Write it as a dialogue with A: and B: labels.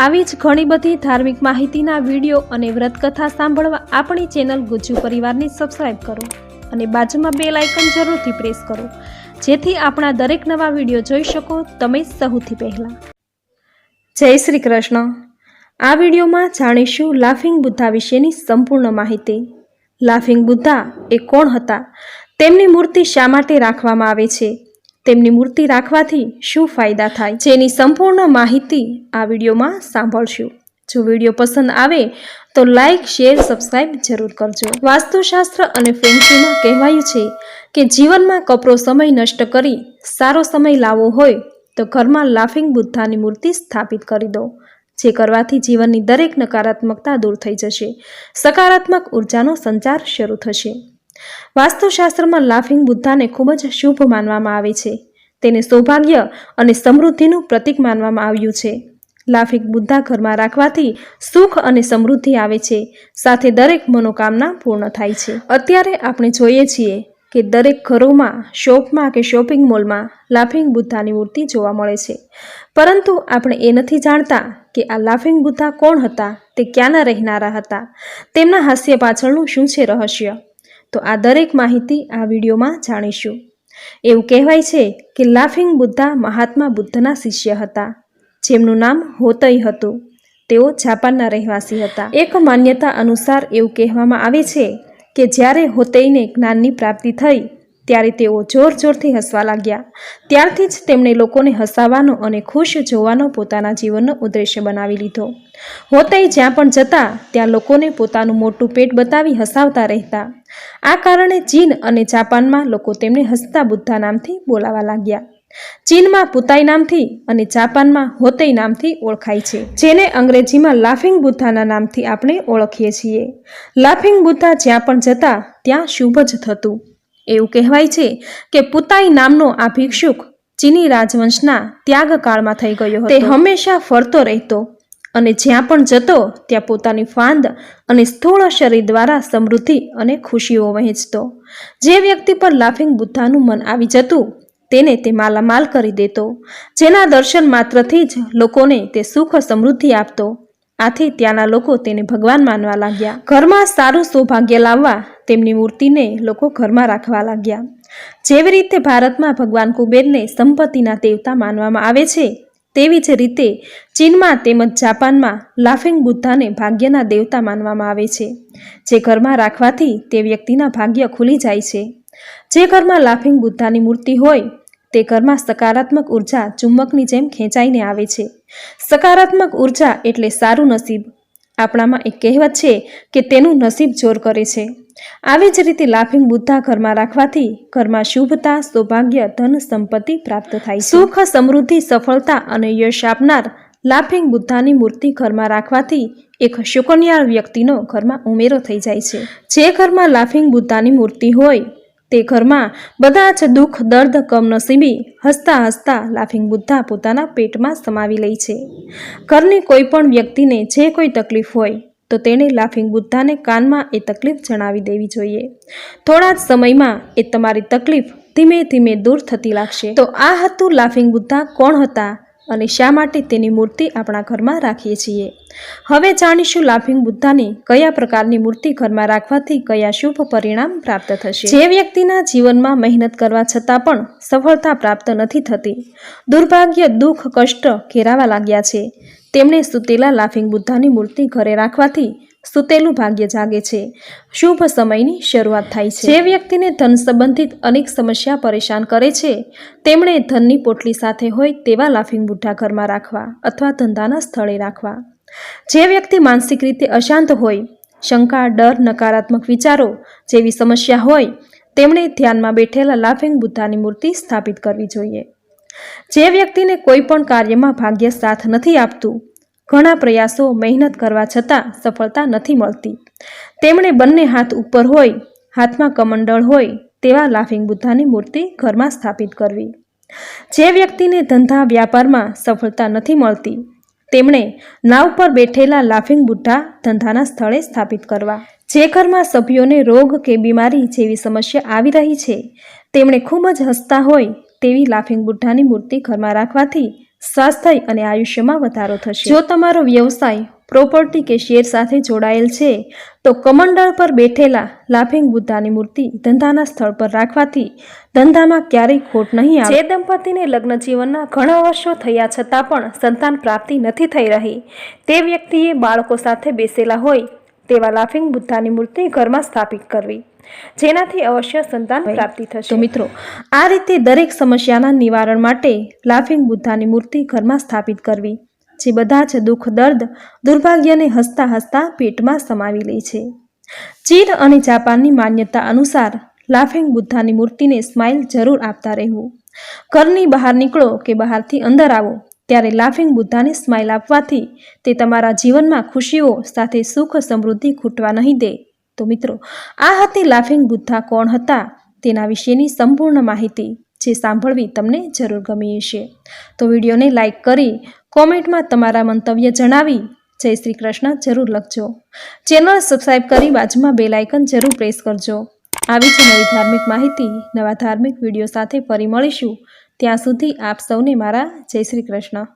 A: આવી જ ઘણી બધી ધાર્મિક માહિતીના વીડિયો અને વ્રતકથા સાંભળવા આપણી ચેનલ ગુજ્જુ પરિવારને સબસ્ક્રાઈબ કરો અને બાજુમાં બે લાઇકન જરૂરથી પ્રેસ કરો. જેથી આપણા દરેક નવા વીડિયો જોઈ શકો તમે સૌથી પહેલાં. જય શ્રી કૃષ્ણ. આ વિડીયોમાં જાણીશું લાફિંગ બુદ્ધા વિશેની સંપૂર્ણ માહિતી. લાફિંગ બુદ્ધા એ કોણ હતા? તેમની મૂર્તિ શા માટે રાખવામાં આવે છે? તેમની મૂર્તિ રાખવાથી શું ફાયદા થાય જેની સંપૂર્ણ માહિતી આ વિડીયોમાં સાંભળશું. જો વીડિયો પસંદ આવે તો લાઇક શેર, સબસ્ક્રાઇબ જરૂર કરજો. વાસ્તુશાસ્ત્ર અને ફેન્સીમાં કહેવાયું છે કે જીવનમાં કપરો સમય નષ્ટ કરી, સારો સમય લાવવો હોય તો ઘરમાં લાફિંગ બુદ્ધાની મૂર્તિ સ્થાપિત કરી દો, જે કરવાથી જીવનની દરેક નકારાત્મકતા દૂર થઈ જશે. સકારાત્મક ઉર્જાનો સંચાર શરૂ થશે. વાસ્તુશાસ્ત્રમાં લાફિંગ બુદ્ધાને ખૂબ જ શુભ માનવામાં આવે છે. તેને સૌભાગ્ય અને સમૃદ્ધિનું પ્રતીક માનવામાં આવ્યું છે. લાફિંગ બુદ્ધા ઘરમાં રાખવાથી સુખ અને સમૃદ્ધિ આવે છે. સાથે દરેક મનોકામના પૂર્ણ થાય છે. અત્યારે આપણે જોઈએ છીએ કે દરેક ઘરોમાં, શોપમાં કે શોપિંગ મોલમાં લાફિંગ બુદ્ધાની મૂર્તિ જોવા મળે છે. પરંતુ આપણે એ નથી જાણતા કે આ લાફિંગ બુદ્ધા કોણ હતા, તે ક્યાંના રહેનારા હતા, તેમના હાસ્ય પાછળનું શું છે રહસ્ય? તો આ દરેક માહિતી આ વિડીયોમાં જાણીશું. એવું કહેવાય છે કે લાફિંગ બુદ્ધા મહાત્મા બુદ્ધના શિષ્ય હતા, જેમનું નામ હોતઈ હતું. તેઓ જાપાનના રહેવાસી હતા. એક માન્યતા અનુસાર એવું કહેવામાં આવે છે કે જ્યારે હોતઈને જ્ઞાનની પ્રાપ્તિ થઈ ત્યારે તેઓ જોર જોરથી હસવા લાગ્યા. ત્યારથી જ તેમણે લોકોને હસાવવાનો અને ખુશ જોવાનો પોતાના જીવનનો ઉદ્દેશ્ય બનાવી લીધો. હોતઈ જ્યાં પણ જતા, ત્યાં લોકોને પોતાનું મોટું પેટ બતાવી હસાવતા રહેતા. આ કારણે ચીન અને જાપાનમાં લોકો તેમને હસતા બુદ્ધા નામથી બોલાવા લાગ્યા. ચીનમાં પુતાઈ નામથી અને જાપાનમાં હોતઈ નામથી ઓળખાય છે, જેને અંગ્રેજીમાં લાફિંગ બુદ્ધાના નામથી આપણે ઓળખીએ છીએ. લાફિંગ બુદ્ધા જ્યાં પણ જતા, ત્યાં શુભ જ થતું. એવું કહેવાય છે કે પુતાઈ નામનો આ ભિક્ષુક ચીની રાજવંશના ત્યાગકાળમાં થઈ ગયો તે હંમેશા ફરતો રહેતો અને જ્યાં પણ જતો ત્યાં પોતાની ફાંદ અને સ્થૂળ શરીર દ્વારા સમૃદ્ધિ અને ખુશીઓ વહેંચતો. જે વ્યક્તિ પર લાફિંગ બુદ્ધાનું મન આવી જતું તેને તે માલામાલ કરી દેતો જેના દર્શન માત્રથી જ લોકોને તે સુખ સમૃદ્ધિ આપતો. આથી ત્યાંના લોકો તેને ભગવાન માનવા લાગ્યા. ઘરમાં સારું સૌભાગ્ય લાવવા તેમની મૂર્તિને લોકો ઘરમાં રાખવા લાગ્યા. જેવી રીતે ભારતમાં ભગવાન કુબેરને સંપત્તિના દેવતા માનવામાં આવે છે, તેવી જ રીતે ચીનમાં તેમજ જાપાનમાં લાફિંગ બુદ્ધાને ભાગ્યના દેવતા માનવામાં આવે છે, જે ઘરમાં રાખવાથી તે વ્યક્તિના ભાગ્ય ખુલી જાય છે. જે ઘરમાં લાફિંગ બુદ્ધાની મૂર્તિ હોય તે ઘરમાં સકારાત્મક ઊર્જા ચુંબકની જેમ ખેંચાઈને આવે છે. સકારાત્મક ઊર્જા એટલે સારું નસીબ. આપણામાં એક કહેવત છે કે તેનું નસીબ જોર કરે છે. આવી જ રીતે લાફિંગ બુદ્ધા ઘરમાં રાખવાથી ઘરમાં શુભતા, સૌભાગ્ય, ધન, સંપત્તિ પ્રાપ્ત થાય સુખ, સમૃદ્ધિ, સફળતા અને યશ આપનાર લાફિંગ બુદ્ધાની મૂર્તિ ઘરમાં રાખવાથી એક શુકન્યાળ વ્યક્તિનો ઘરમાં ઉમેરો થઈ જાય છે. જે ઘરમાં લાફિંગ બુદ્ધાની મૂર્તિ હોય તે ઘરમાં બધા જ દુઃખ, દર્દ, કમનસીબી હસતા હસતા લાફિંગ બુદ્ધા પોતાના પેટમાં સમાવી લે છે. ઘરની કોઈ પણ વ્યક્તિને જે કોઈ તકલીફ હોય તો તેણે લાફિંગ બુદ્ધાને કાનમાં એ તકલીફ જણાવી દેવી જોઈએ. થોડા જ સમયમાં એ તમારી તકલીફ ધીમે ધીમે દૂર થતી લાગશે. તો આ હતું લાફિંગ બુદ્ધા કોણ હતા? અને શા માટે તેની મૂર્તિ આપણા ઘરમાં રાખીએ છીએ? હવે જાણીશું લાફિંગ બુદ્ધાની કયા પ્રકારની મૂર્તિ ઘરમાં રાખવાથી કયા શુભ પરિણામ પ્રાપ્ત થશે. જે વ્યક્તિના જીવનમાં મહેનત કરવા છતાં પણ સફળતા પ્રાપ્ત નથી થતી. દુર્ભાગ્ય, દુઃખ, કષ્ટ ઘેરાવા લાગ્યા છે. તેમણે સુતેલા લાફિંગ બુદ્ધાની મૂર્તિ ઘરે રાખવાથી સુતેલું ભાગ્ય જાગે છે. શુભ સમયની શરૂઆત થાય છે. જે વ્યક્તિને ધન સંબંધિત અનેક સમસ્યા પરેશાન કરે છે, તેમણે ધનની પોટલી સાથે હોય તેવા લાફિંગ બુદ્ધા ઘરમાં રાખવા અથવા ધંધાના સ્થળે રાખવા. જે વ્યક્તિ માનસિક રીતે અશાંત હોય, શંકા, ડર, નકારાત્મક વિચારો જેવી સમસ્યા હોય, તેમણે ધ્યાનમાં બેઠેલા લાફિંગ બુદ્ધાની મૂર્તિ સ્થાપિત કરવી જોઈએ. જે વ્યક્તિને કોઈ પણ કાર્યમાં ભાગ્ય સાથ નથી આપતું ઘણા પ્રયાસો મહેનત કરવા છતાં સફળતા નથી મળતી. તેમણે બંને હાથ ઉપર હોય, હાથમાં કમંડળ હોય તેવા લાફિંગ બુદ્ધાની મૂર્તિ ઘરમાં સ્થાપિત કરવી. જે વ્યક્તિને ધંધા વ્યાપારમાં સફળતા નથી મળતી, તેમણે નાવ પર બેઠેલા લાફિંગ બુદ્ધા ધંધાના સ્થળે સ્થાપિત કરવા. જે ઘરમાં સભ્યોને રોગ કે બીમારી જેવી સમસ્યા આવી રહી છે, તેમણે ખૂબ જ હસતા હોય તેવી લાફિંગ બુદ્ધાની મૂર્તિ ઘરમાં રાખવાથી સ્વાસ્થ્ય અને આયુષ્યમાં વધારો થશે. જો તમારો વ્યવસાય પ્રોપર્ટી કે શેર સાથે જોડાયેલ છે તો કમંડળ પર બેઠેલા લાફિંગ બુદ્ધાની મૂર્તિ ધંધાના સ્થળ પર રાખવાથી ધંધામાં ક્યારેય ખોટ નહીં આવે. જે દંપતીને લગ્ન જીવનના ઘણા વર્ષો થયા છતાં પણ સંતાન પ્રાપ્તિ નથી થઈ રહી. તે વ્યક્તિએ બાળકો સાથે બેસેલા હોય તેવા લાફિંગ બુદ્ધાની મૂર્તિ ઘરમાં સ્થાપિત કરવી. જેનાથી અવશ્ય સંતાન પ્રાપ્તિ થશે. તો મિત્રો આ રીતે દરેક સમસ્યાના નિવારણ માટે લાફિંગ બુદ્ધાની મૂર્તિ ઘરમાં સ્થાપિત કરવી જે બધા જ દુઃખ દર્દ દુર્ભાગ્યને હસતા હસતા પેટમાં સમાવી લે છે. ચીન અને જાપાનની માન્યતા અનુસાર લાફિંગ બુદ્ધાની મૂર્તિને સ્માઇલ જરૂર આપતા રહેવું. ઘરની બહાર નીકળો કે બહારથી અંદર આવો ત્યારે લાફિંગ બુદ્ધાને સ્માઇલ આપવાથી તે તમારા જીવનમાં ખુશીઓ સાથે સુખ સમૃદ્ધિ ખૂટવા નહીં દે. તો મિત્રો, આ હતી લાફિંગ બુદ્ધા કોણ હતા? તેના વિશેની સંપૂર્ણ માહિતી જે સાંભળવી તમને જરૂર ગમી હશે. તો વિડીયોને લાઇક કરી, કોમેન્ટમાં તમારા મંતવ્ય જણાવી, જય શ્રી કૃષ્ણ, જરૂર લખજો. ચેનલ સબસ્ક્રાઈબ કરી બાજુમાં બેલ આઇકન જરૂર પ્રેસ કરજો. આવી જ નવી ધાર્મિક માહિતી, નવા ધાર્મિક વીડિયો સાથે ફરી મળીશું. ત્યાં સુધી આપ સૌને મારા જય શ્રી કૃષ્ણ.